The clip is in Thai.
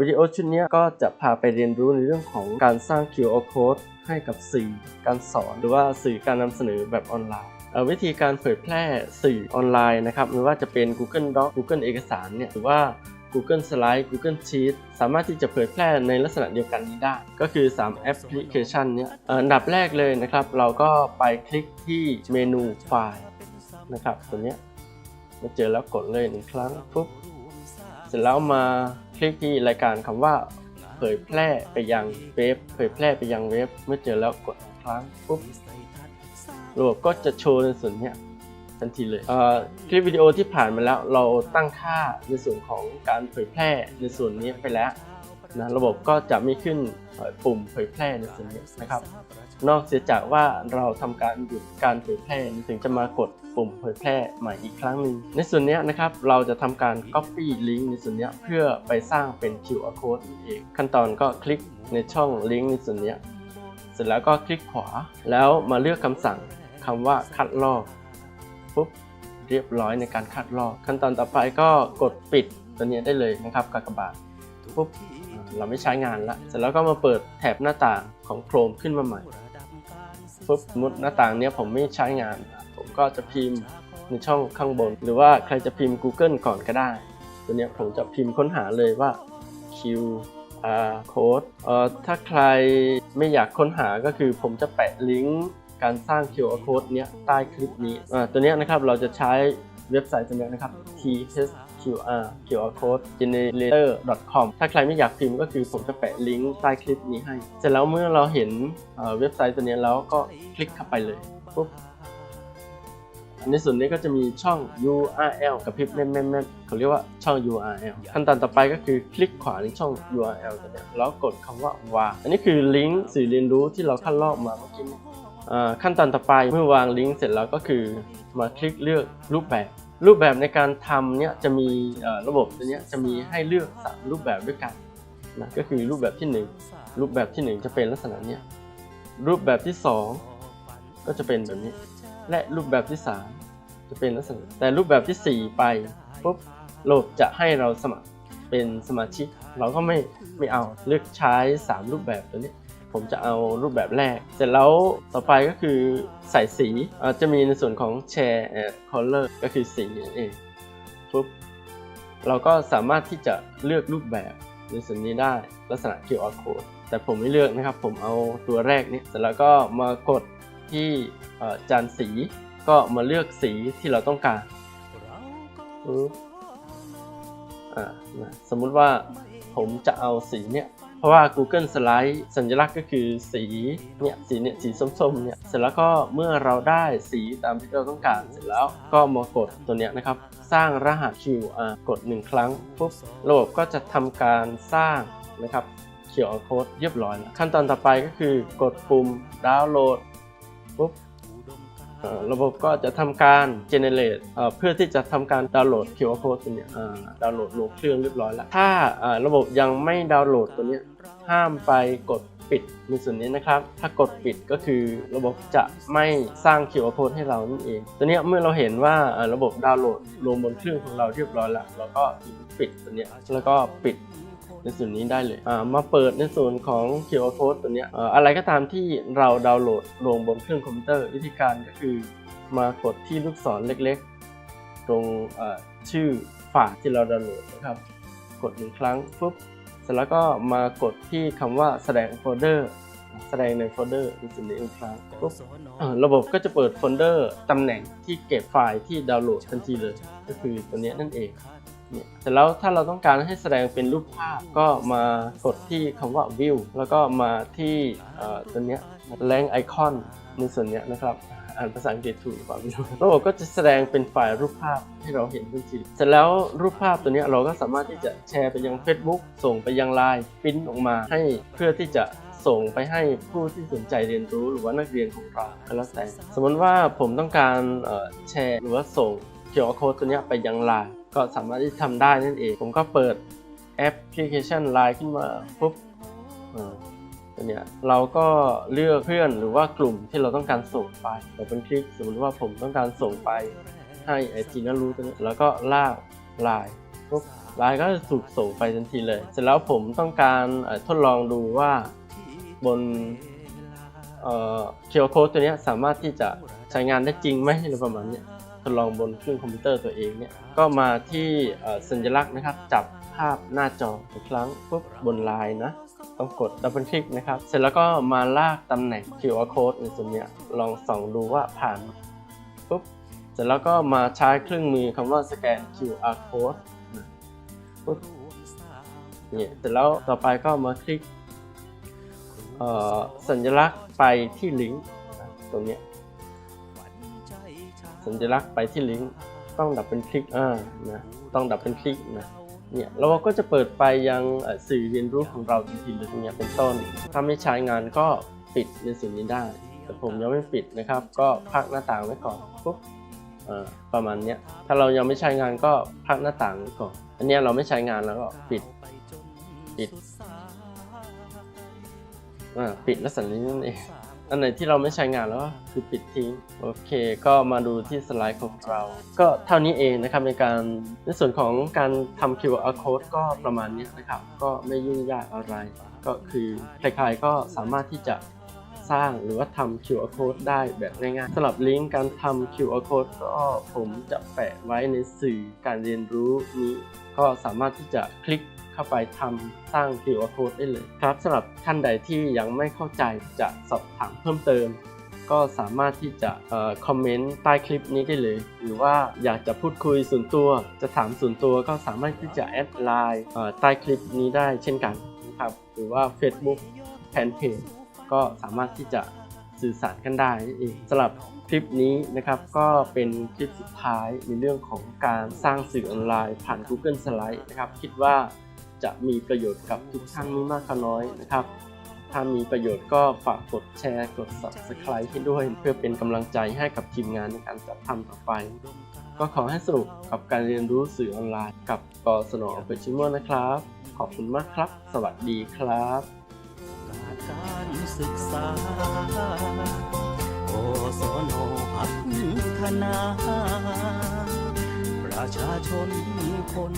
วิดีโอชุดนี้ก็จะพาไปเรียนรู้ในเรื่องของการสร้าง QR code ให้กับสื่อการสอน หรือว่าสื่อการนำเสนอแบบออนไลน์วิธีการเผยแพร่สื่อออนไลน์นะครับไม่ว่าจะเป็น Google Doc Google เอกสารเนี่ยหรือว่า Google Slide Google Sheet สามารถที่จะเผยแพร่ในลักษณะเดียวกันนี้ได้ ก็คือ 3 แอปพลิเคชันเนี้ยอันดับแรกเลยนะครับ เราก็ไปคลิกที่เมนูไฟล์นะครับตัวเนี้ยมาเจอแล้วกดเลยหนึ่งครั้งปุ๊บเสร็จแล้วมา ลิกที่รายการคำว่าเผยแพร่ไปยังเว็บ เผยแพร่ไปยังเว็บ เมื่อเจอแล้วกดครั้งปุ๊บระบบก็จะโชว์ในส่วนนี้ทันทีเลยคลิปวิดีโอที่ผ่านมาแล้วเราตั้งค่าในส่วนของการเผยแพร่ในส่วนนี้ไปแล้วนะระบบก็จะไม่ขึ้นปุ่มเผยแพร่ในส่วนนี้นะครับ นอกเสียจากว่าเราทำการหยุดการเผยแพร่ถึงจะมากด ปุ่มเผยแพร่ใหม่อีกครั้งหนึ่งในส่วนนี้นะครับเราจะทำการ copy link ในส่วนนี้เพื่อไปสร้างเป็น QR code เองขั้นตอนก็คลิกในช่อง link ในส่วนนี้เสร็จแล้วก็คลิกขวาแล้วมาเลือกคำสั่งคำว่าคัดลอกปุ๊บเรียบร้อยในการคัดลอก ขั้นตอนต่อไปก็กดปิดตัวนี้ได้เลยนะครับกากบาทปุ๊บเราไม่ใช้งานละเสร็จแล้วก็มาเปิดแถบหน้าต่างของ Chrome ขึ้นมาใหม่ปุ๊บมมติหน้าต่างเนี้ยผมไม่ใช้งาน ก็จะพิมพ์ในช่องข้างบน หรือว่าใครจะพิมพ์ Google ก่อนก็ได้ ตัวนี้ผมจะพิมพ์ค้นหาเลยว่า QR code เอ่อถ้าใครไม่อยากค้นหาก็คือผมจะแปะลิงก์การสร้าง QR code เนี้ยใต้คลิปนี้อ่าตัวนี้นะครับเราจะใช้เว็บไซต์ตัวนี้นะครับ thqr QR code generator com ถ้าใครไม่อยากพิมพ์ก็คือผมจะแปะลิงก์ใต้คลิปนี้ให้ เสร็จแล้วเมื่อเราเห็นเอ่อเว็บไซต์ตัวนี้แล้วก็คลิกเข้าไปเลยปุ๊บ ในส่วนนี้ก็จะมีช่อง URL กับพริบแม่นๆๆเขาเรียกว่าช่อง URL ขั้นตอนต่อไปก็คือคลิกขวาในช่อง URL ตัวนี้แล้วกดคำว่าวางอันนี้คือลิงก์สื่อเรียนรู้ที่เราคัดลอกมาเมื่อกี้ขั้นตอนต่อไปเมื่อวางลิงก์เสร็จแล้วก็คือมาคลิกเลือกรูปแบบ รูปแบบในการทำเนี่ยจะมีระบบตัวเนี้ยจะมีให้เลือกสามรูปแบบด้วยกันนะก็คือรูปแบบที่หนึ่งรูปแบบที่หนึ่งจะเป็นลักษณะเนี้ยรูปแบบที่สองก็จะเป็นแบบนี้ และรูปแบบที่ 3 จะเป็นลักษณะแต่รูปแบบทีสี่4 ไปปุ๊บระบจะให้เราสมัครเป็นสมาชิก เราก็ไม่ไม่เอาเลือกใช้ 3 รูปแบบตัวนี้ ผมจะเอารูปแบบแรก เสร็จแล้วต่อไปก็คือใส่สีจะมีในส่วนของ share and color ก็คือสีนั่นเองปุ๊บเราก็สามารถที่จะเลือกรูปแบบในส่วนนี้ได้ลักษณะ QR code แต่ผมไม่เลือกนะครับ ผมเอาตัวแรกนี้เสร็จแล้วก็มากด ที่เอ่อจานสีก็มาเลือกสีที่เราต้องการปึ๊บอ่านะสมมุติว่าผมจะเอาสีเนี่ย เพราะว่า Google Slide สัญลักษณ์ก็คือสีเนี่ยสีเนี่ยสีส้มๆเนี่ยเสร็จแล้วก็เมื่อเราได้สีตามที่เราต้องการเสร็จแล้วก็มากดตัวเนี้ยนะครับ สร้างรหัส QR กด 1 ครั้งปุ๊บระบบก็จะทำการสร้างนะครับ QR code เรียบร้อยแล้วขั้นตอนต่อไปก็คือกดปุ่มดาวน์โหลด ปุ๊บเอ่อระบบก็จะทำการ generate เอ่อเพื่อที่จะทำการดาวน์โหลด QR code ตัวเนี้ยอ่าดาวน์โหลดลงเครื่องเรียบร้อยแล้ว ถ้าอ่าระบบยังไม่ดาวน์โหลดตัวเนี้ยห้ามไปกดปิดในส่วนนี้นะครับ ถ้ากดปิดก็คือระบบจะไม่สร้าง QR code ให้เรานั่นเอง ตัวเนี้ยเมื่อเราเห็นว่าอ่าระบบดาวน์โหลดลงบนเครื่องของเราเรียบร้อยแล้ว เราก็ปิดตัวเนี้ยแล้วก็ปิด ในส่วนนี้ได้เลยมาเปิดในส่วนของ QR code ตัวนี้ยเอ่ออะไรก็ตามที่เราดาวน์โหลดลงบนเครื่องคอมพิวเตอร์วิธีการก็คือ มากดที่ลูกศรเล็กๆ ตรงชื่อไฟล์ที่เราดาวน์โหลดนะครับ กดหนึ่งครั้งปุ๊บเสร็จแล้วก็มากดที่คำว่าแสดงโฟลเดอร์แสดงในโฟลเดอร์ในส่วนนี้อีกครั้งปุ๊บระบบก็จะเปิดโฟลเดอร์ตำแหน่งที่เก็บไฟล์ที่ดาวน์โหลดทันทีเลย ก็คือตัวนี้นั่นเอง เนี่ยเสร็จแล้วถ้าเราต้องการให้แสดงเป็นรูปภาพก็มากดที่คำว่า view แล้วก็มาที่เอ่อตัวเนี้ย rank icon ในส่วนเนี้ยนะครับอ่านภาษาอังกฤษถูกหรือเปล่าไม่รู้ระบบก็จะแสดงเป็นไฟล์รูปภาพให้เราเห็นทันทีเสร็จแล้วรูปภาพตัวเนี้ยเราก็สามารถที่จะแชร์ไปยัง Facebook ส่งไปยัง Line ปริ้นออกมาให้เพื่อที่จะส่งไปให้ผู้ที่สนใจเรียนรู้หรือว่านักเรียนของเราก็แล้วแต่สมมติว่าผมต้องการเอ่อแชร์หรือว่าส่ง QR code ตัวเนี้ยไปยัง Line ก็สามารถที่ทำได้นั่นเอง ผมก็เปิดแอปพลิเคชัน Line ขึ้นมาปุ๊บอ่าตัวเนี้ยเราก็เลือกเพื่อนหรือว่ากลุ่มที่เราต้องการส่งไปเราเป็นคลิกสมมติว่าผมต้องการส่งไปให้ไอจีน่ารู้ตัวเนี้ยแล้วก็ลาก Line ปุ๊บไลน์ก็จะถูกส่งไปทันทีเลย เสร็จแล้วผมต้องการทดลองดูว่าบนเอ่อ QR code ตัวเนี้ยสามารถที่จะใช้งานได้จริงไหมอะไรประมาณเนี้ย ทดลองบนเครื่องคอมพิวเตอร์ตัวเองเนี่ยก็มาที่เอ่อสัญลักษณ์นะครับ จับภาพหน้าจออีกครั้งปุ๊บบนไลน์นะ ต้องกดดับเบิลคลิกนะครับ เสร็จแล้วก็มาลากตำแหน่ง QR code ในส่วนเนี้ยลองส่องดูว่าผ่านปุ๊บเสร็จแล้วก็มาใช้เครื่องมือคำว่าสแกน QR code นะปุ๊บเนี่ยเสร็จแล้วต่อไปก็มาคลิกเอ่อสัญลักษณ์ไปที่ลิงก์นะตรงเนี้ย สัญลักษณ์ไปที่ลิงก์ต้องดับเป็นคลิกอ่านะต้องดับเป็นคลิกนะเนี่ยเราก็จะเปิดไปยังเอ่อสื่อเรียนรู้ของเราทันทีเลยตรงเนี้ยเป็นต้น ถ้าไม่ใช้งานก็ปิดในส่วนนี้ได้ แต่ผมยังไม่ปิดนะครับ ก็พักหน้าต่างไว้ก่อนปุ๊บอ่าประมาณเนี้ยถ้าเรายังไม่ใช้งานก็พักหน้าต่างไว้ก่อน อันเนี้ยเราไม่ใช้งานแล้วก็ปิดปิดอ่าปิดแล้วสัญลักษณ์นั่นเอง อันไหนที่เราไม่ใช้งานแล้วก็คือปิดทิ้ง โอเค ก็มาดูที่สไลด์ของเรา ก็เท่านี้เองนะครับในการในส่วนของการทำ QR code ก็ประมาณนี้นะครับ ก็ไม่ยุ่งยากอะไร ก็คือใครๆก็สามารถที่จะสร้างหรือว่าทำ QR code ได้แบบง่ายๆสำหรับลิงก์การทำ QR code ก็ผมจะแปะไว้ในสื่อการเรียนรู้นี้ ก็สามารถที่จะคลิก เข้าไปทำสร้าง QR code ได้เลยครับสำหรับท่านใดที่ยังไม่เข้าใจจะสอบถามเพิ่มเติม ก็สามารถที่จะออคอมเมนต์ใต้คลิปนี้ได้เลย หรือว่าอยากจะพูดคุยส่วนตัว จะถามส่วนตัวก็สามารถที่จะแอดไลน์ใต้คลิปนี้ได้เช่นกันนะครับหรือว่า Facebook แฟนเพจก็สามารถที่จะสื่อสารกันได้นั่นเองสำหรับคลิปนี้นะครับก็เป็นคลิปสุดท้ายในเรื่องของการสร้างสื่อออนไลน์ผ่าน Google Slide นะครับ คิดว่า จะมีประโยชน์กับทุกท่านไม่มากก็น้อยนะครับ ถ้ามีประโยชน์ก็ฝากกดแชร์กด subscribe ให้ด้วย เพื่อเป็นกำลังใจให้กับทีมงานในการจัดทำต่อไป ก็ขอให้สนุกกับการเรียนรู้สื่อออนไลน์ กับกสนอเปชิมอนะครับ ขอบคุณมากครับ สวัสดีครับการศึกษาโอสนพัฒนา ประชาชนคน